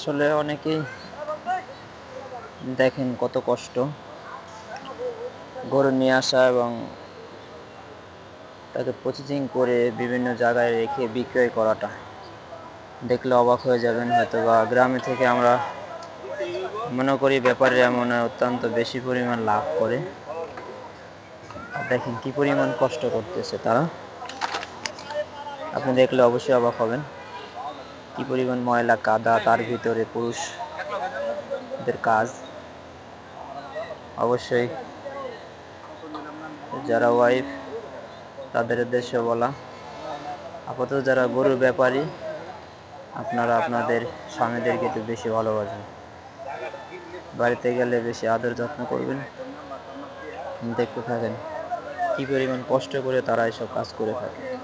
আসলে অনেকেই দেখেন কত কষ্ট গরু নিয়ে আসা এবং তাকে প্রসেসিং করে বিভিন্ন জায়গায় রেখে বিক্রয় করাটা। দেখলে অবাক হয়ে যাবেন হয়তো বা গ্রামে থেকে আমরা মনে করি ব্যাপারে এমন অত্যন্ত বেশি পরিমাণ লাভ করে। দেখেন কি পরিমাণ কষ্ট করতেছে তারা। আপনি দেখলে অবশ্যই অবাক হবেন। কি পরিমাণ ময়লা, কাদা, তার ভিতরে পুরুষদের কাজ? অবশ্যই। যারা ওয়াইফ তাদের উদ্দেশ্যে বলা। আপাতত যারা গরুর ব্যাপারী, আপনারা আপনাদের স্বামীদেরকে একটু বেশি ভালোবাসেন বাড়িতে গেলে বেশি আদর যত্ন করবেন। দেখতে থাকেন। কি পরিমাণ কষ্ট করে তারা এসব কাজ করে থাকে।